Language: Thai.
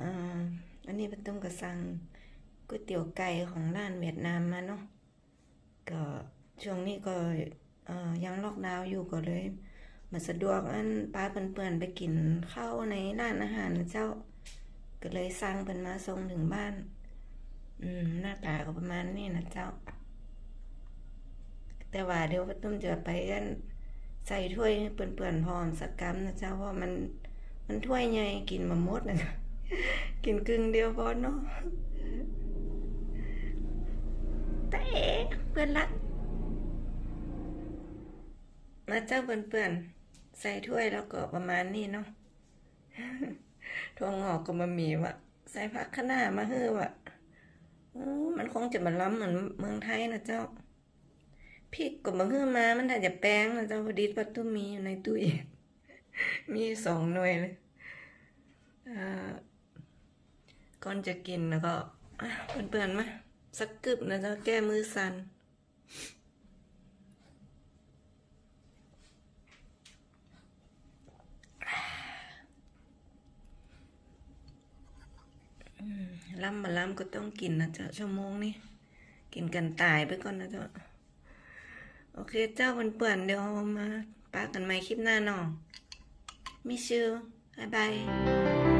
อ่าอันนี้เป็นต้มกระสังก๋วยเตี๋ยวไก่ของร้านเวียดนามมาเนาะ ก็ช่วงนี้ก็ยังล็อกดาวน์อยู่ก็เลยมาสะดวกอันป้าเพื่อนๆไปกินข้าวในร้านอาหารเจ้า ก็เลยสั่งเป็นมาส่งถึงบ้าน อืมหน้าตาก็ประมาณนี้นะเจ้า แต่ว่าเดี๋ยวป้าตุ้มจะไปกันใส่ถ้วยให้เปื่อนๆพร้อมสักกำนะเจ้าเพราะมัน มันถ้วยใหญ่กินมาหมดนะจ๊ะกินครึ่งเดียวพอเนาะแต่เพื่อนรักนะเจ้าเปื่อนๆใส่ถ้วยแล้วก็ประมาณนี้เนาะถั่วงอกก็มามีวะใส่ผักคะน้ามาเฮ้อวะมันคงจะมาล้ำเหมือนเมืองไทยนะเจ้าพริกก็มาเฮ้อมา มันถ้าจะแป้งนะเจ้าพอดีปัตตุมีอยู่ในตู้เย็น มีสองหน่วยเลยอ่าก่อนจะกินแล้วก็อะเปื่อนๆมาสักกึบนะเจ้าแก้มือสันล่ำมาล่ำก็ต้องกินนะเจ้าชั่วโมงนี้กินกันตายไปก่อนนะเจ้าโอเคเจ้าเปื่อนๆเดี๋ยวเอามาปากันใหม่คลิปหน้านาะมิชื่อบายบาย